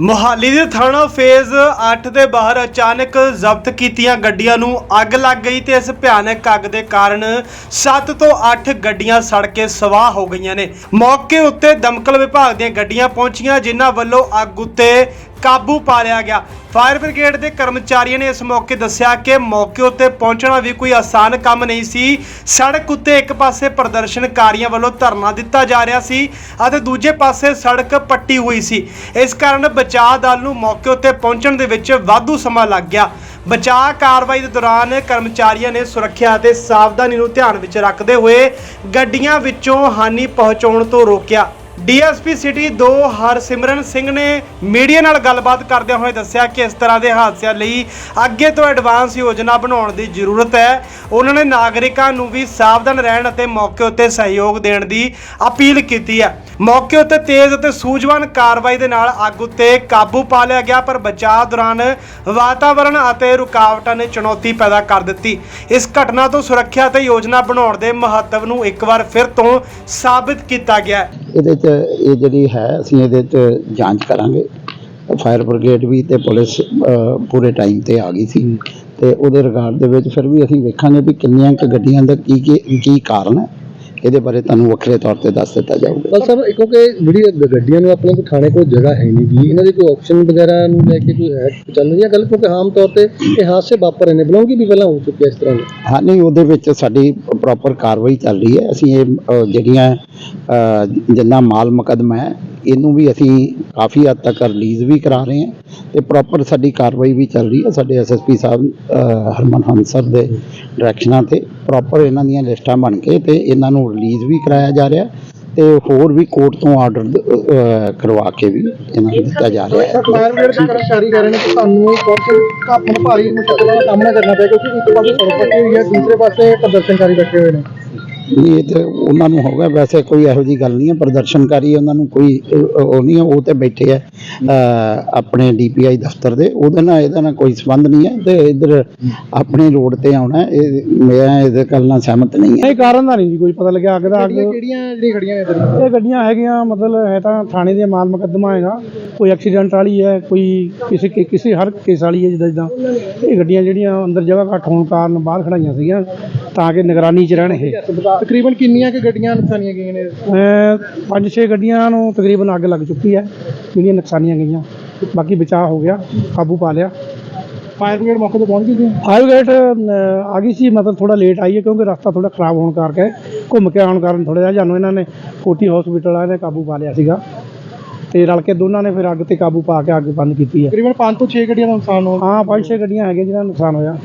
ਮੁਹਾਲੀ ਦੇ ਥਾਣਾ ਫੇਜ਼ 8 ਦੇ ਬਾਹਰ ਅਚਾਨਕ ਜ਼ਬਤ ਕੀਤੀਆਂ ਗੱਡੀਆਂ ਨੂੰ ਅੱਗ ਲੱਗ ਗਈ ਤੇ ਇਸ ਭਿਆਨਕ ਅੱਗ ਦੇ ਕਾਰਨ 7 ਤੋਂ 8 ਗੱਡੀਆਂ ਸੜ ਕੇ ਸਵਾਹ ਹੋ ਗਈਆਂ ਨੇ। ਮੌਕੇ ਉੱਤੇ ਦਮਕਲ ਵਿਭਾਗ ਦੀਆਂ ਗੱਡੀਆਂ ਪਹੁੰਚੀਆਂ, ਜਿਨ੍ਹਾਂ ਵੱਲੋਂ ਅੱਗ ਉੱਤੇ ਕਾਬੂ ਪਾ ਲਿਆ ਗਿਆ। ਫਾਇਰ ਬ੍ਰਿਗੇਡ ਦੇ ਕਰਮਚਾਰੀਆਂ ਨੇ ਇਸ ਮੌਕੇ ਦੱਸਿਆ ਕਿ ਮੌਕੇ ਉੱਤੇ ਪਹੁੰਚਣਾ ਵੀ ਕੋਈ ਆਸਾਨ ਕੰਮ ਨਹੀਂ ਸੀ। ਸੜਕ ਉੱਤੇ ਇੱਕ ਪਾਸੇ ਪ੍ਰਦਰਸ਼ਨਕਾਰੀਆਂ ਵੱਲੋਂ ਧਰਨਾ ਦਿੱਤਾ ਜਾ ਰਿਹਾ ਸੀ ਅਤੇ ਦੂਜੇ ਪਾਸੇ ਸੜਕ ਪੱਟੀ ਹੋਈ ਸੀ। ਇਸ ਕਾਰਨ ਬਚਾਅ ਦਲ ਨੂੰ ਮੌਕੇ ਉੱਤੇ ਪਹੁੰਚਣ ਦੇ ਵਿੱਚ ਵਾਧੂ ਸਮਾਂ ਲੱਗ ਗਿਆ। ਬਚਾਅ ਕਾਰਵਾਈ ਦੇ ਦੌਰਾਨ ਕਰਮਚਾਰੀਆਂ ਨੇ ਸੁਰੱਖਿਆ ਅਤੇ ਸਾਵਧਾਨੀ ਨੂੰ ਧਿਆਨ ਵਿੱਚ ਰੱਖਦੇ ਹੋਏ ਗੱਡੀਆਂ ਵਿੱਚੋਂ ਹਾਨੀ ਪਹੁੰਚਾਉਣ ਤੋਂ ਰੋਕਿਆ। ਡੀਐਸਪੀ ਸਿਟੀ 2 ਹਰਸਿਮਰਨ ਸਿੰਘ ਨੇ ਮੀਡੀਆ ਨਾਲ ਗੱਲਬਾਤ ਕਰਦਿਆਂ ਹੋਏ ਦੱਸਿਆ ਕਿ ਇਸ ਤਰ੍ਹਾਂ ਦੇ ਹਾਦਸਿਆਂ ਲਈ ਅੱਗੇ ਤੋਂ ਐਡਵਾਂਸ ਯੋਜਨਾ ਬਣਾਉਣ ਦੀ ਜ਼ਰੂਰਤ ਹੈ। ਉਹਨਾਂ ਨੇ ਨਾਗਰਿਕਾਂ ਨੂੰ ਵੀ ਸਾਵਧਾਨ ਰਹਿਣ ਅਤੇ ਮੌਕੇ ਉੱਤੇ ਸਹਿਯੋਗ ਦੇਣ ਦੀ ਅਪੀਲ ਕੀਤੀ ਹੈ। ਮੌਕੇ ਉੱਤੇ ਤੇਜ਼ ਅਤੇ ਸੂਝਵਾਨ ਕਾਰਵਾਈ ਦੇ ਨਾਲ ਅੱਗ ਉੱਤੇ ਕਾਬੂ ਪਾ ਲਿਆ ਗਿਆ, ਪਰ ਬਚਾਅ ਦੌਰਾਨ ਵਾਤਾਵਰਣ ਅਤੇ ਰੁਕਾਵਟਾਂ ਨੇ ਚੁਣੌਤੀ ਪੈਦਾ ਕਰ ਦਿੱਤੀ। ਇਸ ਘਟਨਾ ਤੋਂ ਸੁਰੱਖਿਆ ਅਤੇ ਯੋਜਨਾ ਬਣਾਉਣ ਦੇ ਮਹੱਤਵ ਨੂੰ ਇੱਕ ਵਾਰ ਫਿਰ ਤੋਂ ਸਾਬਿਤ ਕੀਤਾ ਗਿਆ ਹੈ। ਇਹਦੇ 'ਚ, ਇਹ ਜਿਹੜੀ ਹੈ, ਅਸੀਂ ਇਹਦੇ 'ਚ ਜਾਂਚ ਕਰਾਂਗੇ। ਫਾਇਰ ਬ੍ਰਿਗੇਡ ਵੀ ਤੇ ਪੁਲਿਸ ਪੂਰੇ ਟਾਈਮ ਤੇ ਆ ਗਈ ਸੀ। ਤੇ ਉਹਦੇ ਰਿਗਾਰਡ ਦੇ ਵਿੱਚ ਫਿਰ ਵੀ ਅਸੀਂ ਵੇਖਾਂਗੇ ਵੀ ਕਿੰਨੀਆਂ ਕੁ ਗੱਡੀਆਂ ਦਾ ਕੀ ਕੀ ਕਾਰਨ ਹੈ। ਇਹਦੇ ਬਾਰੇ ਤੁਹਾਨੂੰ ਵੱਖਰੇ ਤੌਰ ਤੇ ਦੱਸ ਦਿੱਤਾ ਜਾਊਗਾ। ਪਰ ਸਰ ਕਿਉਂਕਿ ਜਿਹੜੀ ਗੱਡੀਆਂ ਨੂੰ ਆਪਣੇ ਕੋਲ ਥਾਣੇ ਕੋਲ ਜਗ੍ਹਾ ਹੈ ਨਹੀਂ ਜੀ ਇਹਨਾਂ ਦੀ ਕੋਈ ਆਪਸ਼ਨ ਵਗੈਰਾ ਨੂੰ ਲੈ ਕੇ ਕੋਈ ਹੈ ਚੱਲ ਰਹੀਆਂ ਗੱਲ? ਕਿਉਂਕਿ ਆਮ ਤੌਰ ਤੇ ਇਹ ਹਾਦਸੇ ਵਾਪਰ ਰਹੇ ਨੇ ਬਲੌਂਗੀ ਵੀ ਪਹਿਲਾਂ ਹੋ ਚੁੱਕਿਆ ਇਸ ਤਰ੍ਹਾਂ ਦੇ। ਹਾਂ ਨਹੀਂ ਉਹਦੇ ਵਿੱਚ ਸਾਡੀ ਪ੍ਰੋਪਰ ਕਾਰਵਾਈ ਚੱਲ ਰਹੀ ਹੈ। ਅਸੀਂ ਇਹ ਅ, ਜਿਹੜੀਆਂ ਅ, ਜਿੰਨਾ ਮਾਲ ਮੁਕੱਦਮਾ ਹੈ ਇਹਨੂੰ ਵੀ ਅਸੀਂ ਕਾਫੀ ਹੱਦ ਤੱਕ ਰਿਲੀਜ਼ ਵੀ ਕਰਾ ਰਹੇ ਹਾਂ। ਤੇ ਪ੍ਰੋਪਰ ਸਾਡੀ ਕਾਰਵਾਈ ਵੀ ਚੱਲ ਰਹੀ ਹੈ। ਸਾਡੇ ਐਸਐਸਪੀ ਸਾਹਿਬ ਹਰਮਨ ਹੰਸਰ ਦੇ ਡਾਇਰੈਕਸ਼ਨਾਂ ਤੇ ਪ੍ਰੋਪਰ ਇਹਨਾਂ ਦੀਆਂ ਲਿਸਟਾਂ ਬਣ ਕੇ ਤੇ ਇਹਨਾਂ ਨੂੰ ਰਿਲੀਜ਼ ਵੀ ਕਰਾਇਆ ਜਾ ਰਿਹਾ ਤੇ ਹੋਰ ਵੀ ਕੋਰਟ ਤੋਂ ਆਰਡਰ ਕਰਵਾ ਕੇ ਵੀ ਇਹਨਾਂ ਨੂੰ ਦਿੱਤਾ ਜਾ ਰਿਹਾ ਹੈ। ਫਾਇਰ ਕਰਮਚਾਰੀ ਕਹਿ ਰਹੇ ਨੇ ਕਿ ਸਾਨੂੰ ਕੁਝ ਕਾਫੀ ਭਾਰੀ ਮੁਸ਼ਕਲਾਂ ਦਾ ਸਾਹਮਣਾ ਕਰਨਾ ਪਿਆ ਕਿਉਂਕਿ ਇੱਕ ਪਾਸੇ ਸੜਕ ਪੱਟੀ ਹੋਈ ਹੈ, ਦੂਸਰੇ ਪਾਸੇ ਪ੍ਰਦਰਸ਼ਨਕਾਰੀ ਬੈਠੇ ਹੋਏ ਨੇ। ਨਹੀਂ ਇਹ ਤੇ ਉਹਨਾਂ ਨੂੰ ਹੋਗਾ ਵੈਸੇ ਕੋਈ ਇਹੋ ਜੀ ਗੱਲ ਨਹੀਂ ਹੈ ਪ੍ਰਦਰਸ਼ਨਕਾਰੀ ਉਹਨਾਂ ਨੂੰ ਕੋਈ ਉਹ ਨਹੀਂ ਹੈ ਉਹ ਤੇ ਬੈਠੇ ਆ ਆਪਣੇ ਡੀਪੀਆਈ ਦਫ਼ਤਰ ਦੇ। ਉਹਦੇ ਨਾਲ ਇਹਦਾ ਨਾਲ ਕੋਈ ਸੰਬੰਧ ਨਹੀਂ ਹੈ ਤੇ ਇਧਰ ਆਪਣੇ ਰੋਡ ਤੇ ਆਉਣਾ। ਇਹ ਮੈਂ ਇਹਦੇ ਗੱਲ ਨਾਲ ਸਹਿਮਤ ਨਹੀਂ ਹਾਂ। ਨਹੀਂ ਕਾਰਨ ਦਾ ਨਹੀਂ ਜੀ ਕੋਈ ਪਤਾ ਲੱਗਿਆ ਅੱਗ ਦਾ ਅੱਗ। ਕਿਹੜੀਆਂ ਜਿਹੜੀਆਂ ਖੜੀਆਂ ਨੇ ਇੱਧਰ? ਇਹ ਗੱਡੀਆਂ ਹੈਗੀਆਂ ਮਤਲਬ ਹੈ ਤਾਂ ਥਾਣੇ ਦੇ ਮਾਲ ਮੁਕੱਦਮਾ ਹੈਗਾ। ਕੋਈ ਐਕਸੀਡੈਂਟ ਵਾਲੀ ਹੈ ਕੋਈ ਕਿਸੇ ਕਿਸੇ ਹਰ ਕੇਸ ਵਾਲੀ ਹੈ ਜਿੱਦਾਂ ਜਿੱਦਾਂ। ਇਹ ਗੱਡੀਆਂ ਜਿਹੜੀਆਂ ਅੰਦਰ ਜਗ੍ਹਾ ਘੱਟ ਹੋਣ ਕਾਰਨ ਬਾਹਰ ਖੜਾਈਆਂ ਸੀਗੀਆਂ। ਤਾਂ ਕਿ ਨਿਗਰਾਨੀ 'ਚ ਰਹਿਣ ਇਹ। ਤਕਰੀਬਨ ਕਿੰਨੀਆਂ ਕਿ ਗੱਡੀਆਂ ਨੁਕਸਾਨੀਆਂ ਗਈਆਂ ਨੇ? ਅਮ ਪੰਜ ਛੇ ਗੱਡੀਆਂ ਨੂੰ ਤਕਰੀਬਨ ਅੱਗ ਲੱਗ ਚੁੱਕੀ ਹੈ ਜਿਹੜੀਆਂ ਨੁਕਸਾਨੀਆਂ ਗਈਆਂ। ਬਾਕੀ ਬਚਾਅ ਹੋ ਗਿਆ ਕਾਬੂ ਪਾ ਲਿਆ। ਫਾਇਰ ਬ੍ਰਿਗੇਡ ਮੌਕੇ ਤੇ ਪਹੁੰਚ ਗਈ ਸੀ ਫਾਇਰ ਗੇਟ ਆ ਗਈ ਸੀ ਮਤਲਬ ਥੋੜਾ ਲੇਟ ਆਈ ਹੈ ਕਿਉਂਕਿ ਰਸਤਾ ਥੋੜਾ ਖਰਾਬ ਹੋਣ ਕਰਕੇ ਘੁੰਮ ਕੇ ਆਉਣ ਕਾਰਨ ਥੋੜਾ ਜਿਹਾ ਜਾਨੂੰ ਇਹਨਾਂ ਨੇ ਕੋਟੀ ਹਸਪੀਟਲ ਵਾਲਿਆਂ ਨੇ ਕਾਬੂ ਪਾ ਲਿਆ ਸੀਗਾ। ਤੇ ਰਲ ਕੇ ਦੋਨਾਂ ਨੇ ਫਿਰ ਅੱਗ ਤੇ ਕਾਬੂ ਪਾ ਕੇ ਅੱਗ ਬੰਦ ਕੀਤੀ ਹੈ। ਤਕਰੀਬਨ 5 ਤੋਂ 6 ਗੱਡੀਆਂ ਦਾ ਨੁਕਸਾਨ ਹੋ ਹਾਂ ਪੰਜ ਛੇ ਗੱਡੀਆਂ ਹੈਗੀਆਂ ਜਿਹਨਾਂ ਦਾ ਨੁਕਸਾਨ ਹੋਇਆ।